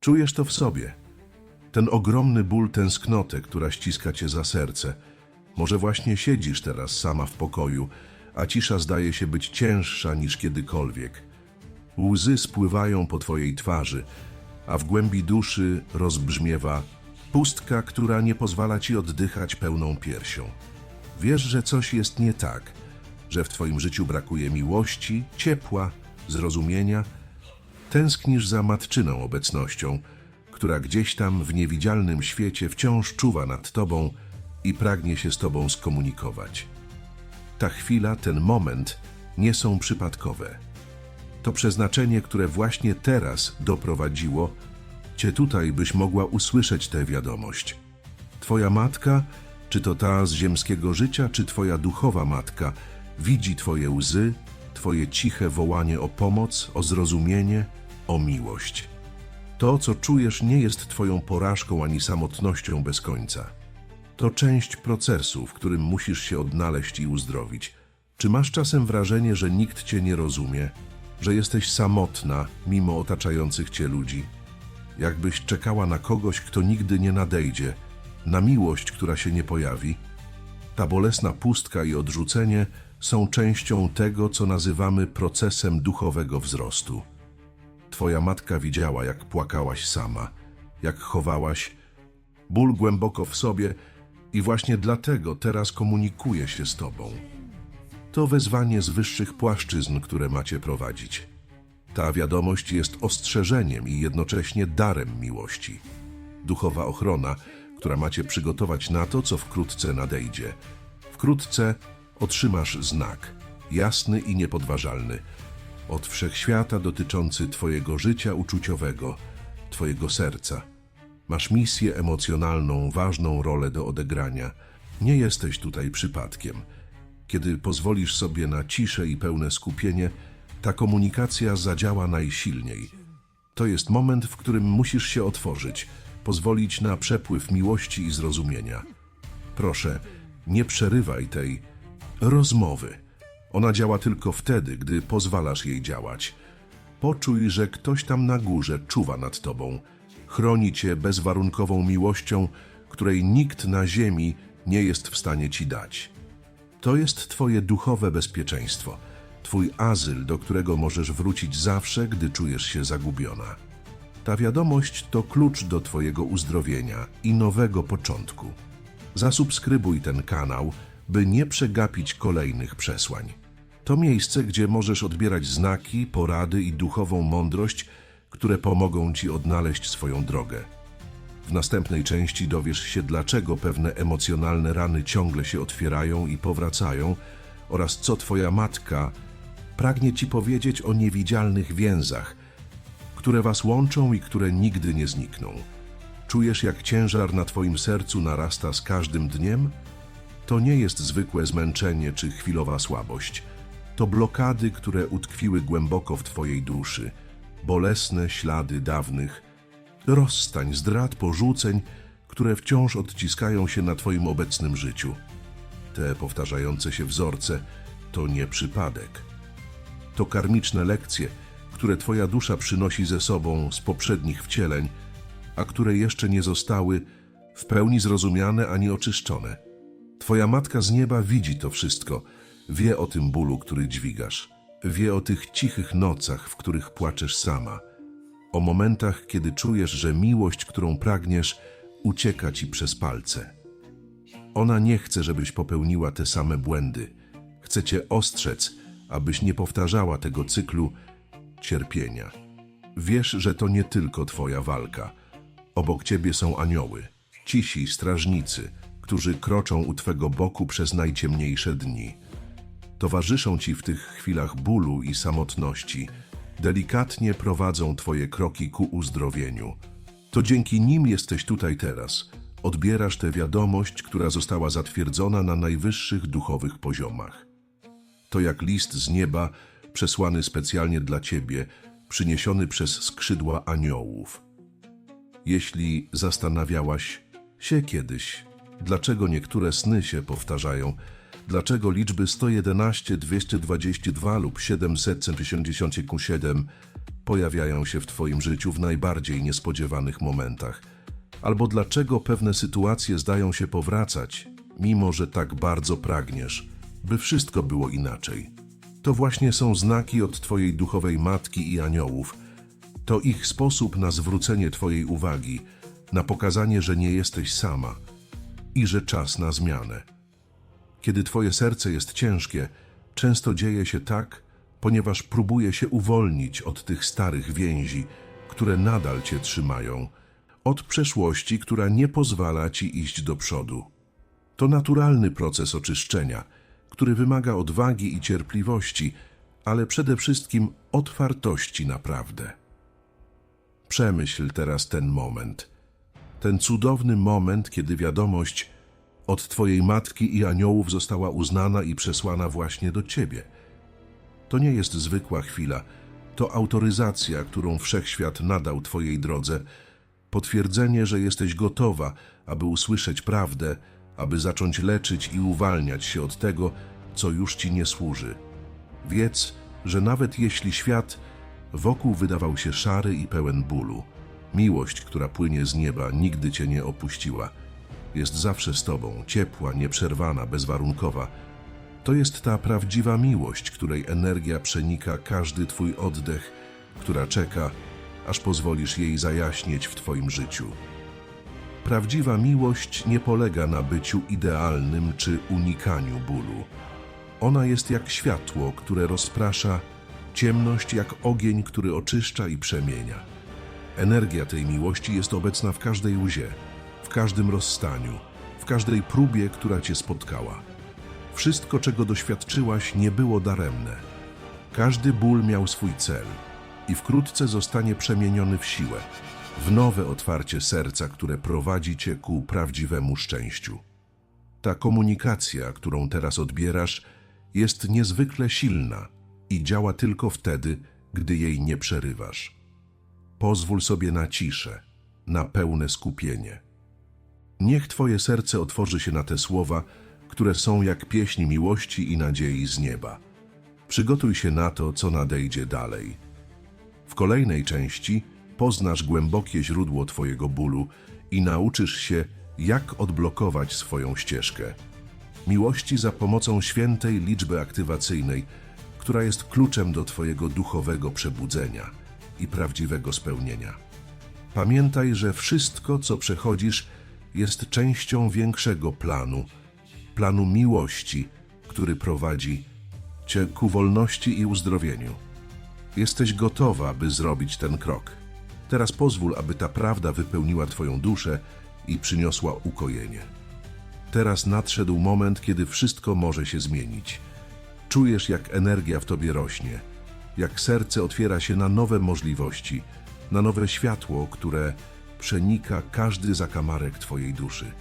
Czujesz to w sobie. Ten ogromny ból tęsknoty, która ściska cię za serce. Może właśnie siedzisz teraz sama w pokoju, a cisza zdaje się być cięższa niż kiedykolwiek. Łzy spływają po twojej twarzy, a w głębi duszy rozbrzmiewa pustka, która nie pozwala ci oddychać pełną piersią. Wiesz, że coś jest nie tak, że w twoim życiu brakuje miłości, ciepła, zrozumienia. Tęsknisz za matczyną obecnością, która gdzieś tam w niewidzialnym świecie wciąż czuwa nad tobą i pragnie się z tobą skomunikować. Ta chwila, ten moment nie są przypadkowe. To przeznaczenie, które właśnie teraz doprowadziło cię tutaj, byś mogła usłyszeć tę wiadomość. Twoja matka, czy to ta z ziemskiego życia, czy twoja duchowa matka, widzi twoje łzy, twoje ciche wołanie o pomoc, o zrozumienie, o miłość. To, co czujesz, nie jest twoją porażką ani samotnością bez końca. To część procesu, w którym musisz się odnaleźć i uzdrowić. Czy masz czasem wrażenie, że nikt cię nie rozumie, że jesteś samotna mimo otaczających cię ludzi? Jakbyś czekała na kogoś, kto nigdy nie nadejdzie, na miłość, która się nie pojawi? Ta bolesna pustka i odrzucenie są częścią tego, co nazywamy procesem duchowego wzrostu. Twoja matka widziała, jak płakałaś sama, jak chowałaś ból głęboko w sobie i właśnie dlatego teraz komunikuje się z Tobą. To wezwanie z wyższych płaszczyzn, które macie prowadzić. Ta wiadomość jest ostrzeżeniem i jednocześnie darem miłości. Duchowa ochrona, która macie przygotować na to, co wkrótce nadejdzie. Wkrótce otrzymasz znak, jasny i niepodważalny, od wszechświata dotyczący Twojego życia uczuciowego, Twojego serca. Masz misję emocjonalną, ważną rolę do odegrania. Nie jesteś tutaj przypadkiem. Kiedy pozwolisz sobie na ciszę i pełne skupienie, ta komunikacja zadziała najsilniej. To jest moment, w którym musisz się otworzyć, pozwolić na przepływ miłości i zrozumienia. Proszę, nie przerywaj tej rozmowy. Ona działa tylko wtedy, gdy pozwalasz jej działać. Poczuj, że ktoś tam na górze czuwa nad tobą, chroni cię bezwarunkową miłością, której nikt na ziemi nie jest w stanie ci dać. To jest Twoje duchowe bezpieczeństwo, Twój azyl, do którego możesz wrócić zawsze, gdy czujesz się zagubiona. Ta wiadomość to klucz do Twojego uzdrowienia i nowego początku. Zasubskrybuj ten kanał, by nie przegapić kolejnych przesłań. To miejsce, gdzie możesz odbierać znaki, porady i duchową mądrość, które pomogą Ci odnaleźć swoją drogę. W następnej części dowiesz się, dlaczego pewne emocjonalne rany ciągle się otwierają i powracają, oraz co Twoja matka pragnie Ci powiedzieć o niewidzialnych więzach, które Was łączą i które nigdy nie znikną. Czujesz, jak ciężar na Twoim sercu narasta z każdym dniem? To nie jest zwykłe zmęczenie czy chwilowa słabość. To blokady, które utkwiły głęboko w Twojej duszy, bolesne ślady dawnych, rozstań, zdrad, porzuceń, które wciąż odciskają się na Twoim obecnym życiu. Te powtarzające się wzorce to nie przypadek. To karmiczne lekcje, które Twoja dusza przynosi ze sobą z poprzednich wcieleń, a które jeszcze nie zostały w pełni zrozumiane ani oczyszczone. Twoja matka z nieba widzi to wszystko, wie o tym bólu, który dźwigasz, wie o tych cichych nocach, w których płaczesz sama, o momentach, kiedy czujesz, że miłość, którą pragniesz, ucieka ci przez palce. Ona nie chce, żebyś popełniła te same błędy. Chce cię ostrzec, abyś nie powtarzała tego cyklu cierpienia. Wiesz, że to nie tylko twoja walka. Obok ciebie są anioły, cisi strażnicy, którzy kroczą u twego boku przez najciemniejsze dni. Towarzyszą ci w tych chwilach bólu i samotności, delikatnie prowadzą twoje kroki ku uzdrowieniu. To dzięki nim jesteś tutaj teraz. Odbierasz tę wiadomość, która została zatwierdzona na najwyższych duchowych poziomach. To jak list z nieba, przesłany specjalnie dla ciebie, przyniesiony przez skrzydła aniołów. Jeśli zastanawiałaś się kiedyś, dlaczego niektóre sny się powtarzają, dlaczego liczby 111, 222 lub 777 pojawiają się w Twoim życiu w najbardziej niespodziewanych momentach, albo dlaczego pewne sytuacje zdają się powracać, mimo że tak bardzo pragniesz, by wszystko było inaczej. To właśnie są znaki od Twojej duchowej matki i aniołów. To ich sposób na zwrócenie Twojej uwagi, na pokazanie, że nie jesteś sama i że czas na zmianę. Kiedy Twoje serce jest ciężkie, często dzieje się tak, ponieważ próbuje się uwolnić od tych starych więzi, które nadal Cię trzymają, od przeszłości, która nie pozwala Ci iść do przodu. To naturalny proces oczyszczenia, który wymaga odwagi i cierpliwości, ale przede wszystkim otwartości na prawdę. Przemyśl teraz ten moment. Ten cudowny moment, kiedy wiadomość od Twojej matki i aniołów została uznana i przesłana właśnie do Ciebie. To nie jest zwykła chwila, to autoryzacja, którą wszechświat nadał Twojej drodze, potwierdzenie, że jesteś gotowa, aby usłyszeć prawdę, aby zacząć leczyć i uwalniać się od tego, co już Ci nie służy. Wiedz, że nawet jeśli świat wokół wydawał się szary i pełen bólu, miłość, która płynie z nieba, nigdy Cię nie opuściła. Jest zawsze z Tobą, ciepła, nieprzerwana, bezwarunkowa. To jest ta prawdziwa miłość, której energia przenika każdy Twój oddech, która czeka, aż pozwolisz jej zajaśnieć w Twoim życiu. Prawdziwa miłość nie polega na byciu idealnym czy unikaniu bólu. Ona jest jak światło, które rozprasza, ciemność jak ogień, który oczyszcza i przemienia. Energia tej miłości jest obecna w każdej łzie, w każdym rozstaniu, w każdej próbie, która Cię spotkała. Wszystko, czego doświadczyłaś, nie było daremne. Każdy ból miał swój cel i wkrótce zostanie przemieniony w siłę, w nowe otwarcie serca, które prowadzi Cię ku prawdziwemu szczęściu. Ta komunikacja, którą teraz odbierasz, jest niezwykle silna i działa tylko wtedy, gdy jej nie przerywasz. Pozwól sobie na ciszę, na pełne skupienie. Niech Twoje serce otworzy się na te słowa, które są jak pieśń miłości i nadziei z nieba. Przygotuj się na to, co nadejdzie dalej. W kolejnej części poznasz głębokie źródło Twojego bólu i nauczysz się, jak odblokować swoją ścieżkę. Miłości za pomocą świętej liczby aktywacyjnej, która jest kluczem do Twojego duchowego przebudzenia i prawdziwego spełnienia. Pamiętaj, że wszystko, co przechodzisz, jest częścią większego planu, planu miłości, który prowadzi Cię ku wolności i uzdrowieniu. Jesteś gotowa, by zrobić ten krok. Teraz pozwól, aby ta prawda wypełniła Twoją duszę i przyniosła ukojenie. Teraz nadszedł moment, kiedy wszystko może się zmienić. Czujesz, jak energia w Tobie rośnie, jak serce otwiera się na nowe możliwości, na nowe światło, które przenika każdy zakamarek Twojej duszy.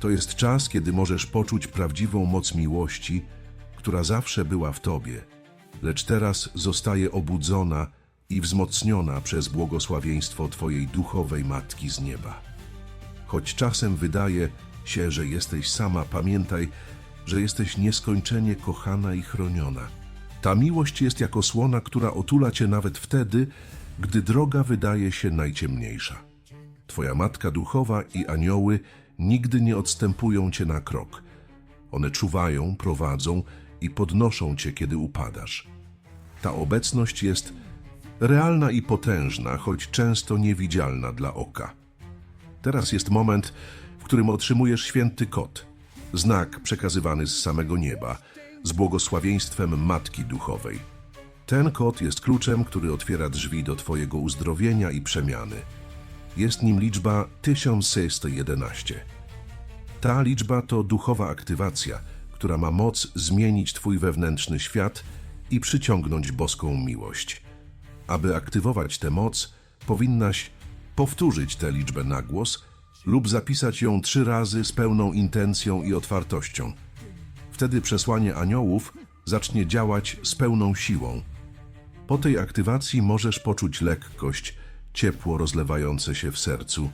To jest czas, kiedy możesz poczuć prawdziwą moc miłości, która zawsze była w Tobie, lecz teraz zostaje obudzona i wzmocniona przez błogosławieństwo Twojej duchowej Matki z nieba. Choć czasem wydaje się, że jesteś sama, pamiętaj, że jesteś nieskończenie kochana i chroniona. Ta miłość jest jak osłona, która otula Cię nawet wtedy, gdy droga wydaje się najciemniejsza. Twoja Matka Duchowa i anioły nigdy nie odstępują Cię na krok. One czuwają, prowadzą i podnoszą Cię, kiedy upadasz. Ta obecność jest realna i potężna, choć często niewidzialna dla oka. Teraz jest moment, w którym otrzymujesz święty kod, znak przekazywany z samego nieba, z błogosławieństwem Matki Duchowej. Ten kod jest kluczem, który otwiera drzwi do Twojego uzdrowienia i przemiany. Jest nim liczba 1611. Ta liczba to duchowa aktywacja, która ma moc zmienić Twój wewnętrzny świat i przyciągnąć boską miłość. Aby aktywować tę moc, powinnaś powtórzyć tę liczbę na głos lub zapisać ją trzy razy z pełną intencją i otwartością. Wtedy przesłanie aniołów zacznie działać z pełną siłą. Po tej aktywacji możesz poczuć lekkość, ciepło rozlewające się w sercu,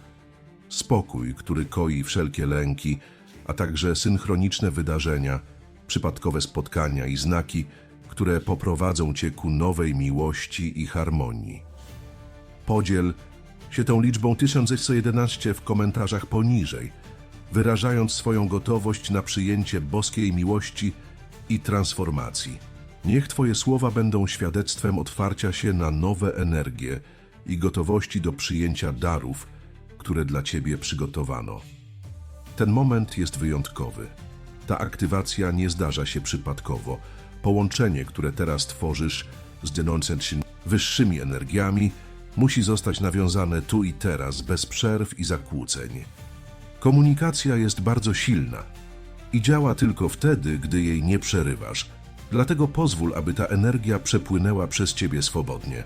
spokój, który koi wszelkie lęki, a także synchroniczne wydarzenia, przypadkowe spotkania i znaki, które poprowadzą cię ku nowej miłości i harmonii. Podziel się tą liczbą 1111 w komentarzach poniżej, wyrażając swoją gotowość na przyjęcie boskiej miłości i transformacji. Niech Twoje słowa będą świadectwem otwarcia się na nowe energie i gotowości do przyjęcia darów, które dla Ciebie przygotowano. Ten moment jest wyjątkowy. Ta aktywacja nie zdarza się przypadkowo. Połączenie, które teraz tworzysz z dynącym się wyższymi energiami, musi zostać nawiązane tu i teraz, bez przerw i zakłóceń. Komunikacja jest bardzo silna i działa tylko wtedy, gdy jej nie przerywasz. Dlatego pozwól, aby ta energia przepłynęła przez Ciebie swobodnie.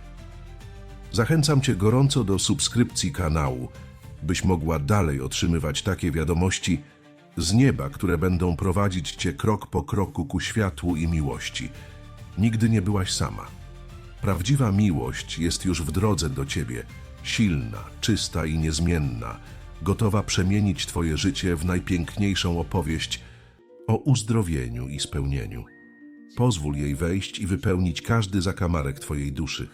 Zachęcam Cię gorąco do subskrypcji kanału, byś mogła dalej otrzymywać takie wiadomości z nieba, które będą prowadzić Cię krok po kroku ku światłu i miłości. Nigdy nie byłaś sama. Prawdziwa miłość jest już w drodze do Ciebie, silna, czysta i niezmienna, gotowa przemienić Twoje życie w najpiękniejszą opowieść o uzdrowieniu i spełnieniu. Pozwól jej wejść i wypełnić każdy zakamarek Twojej duszy.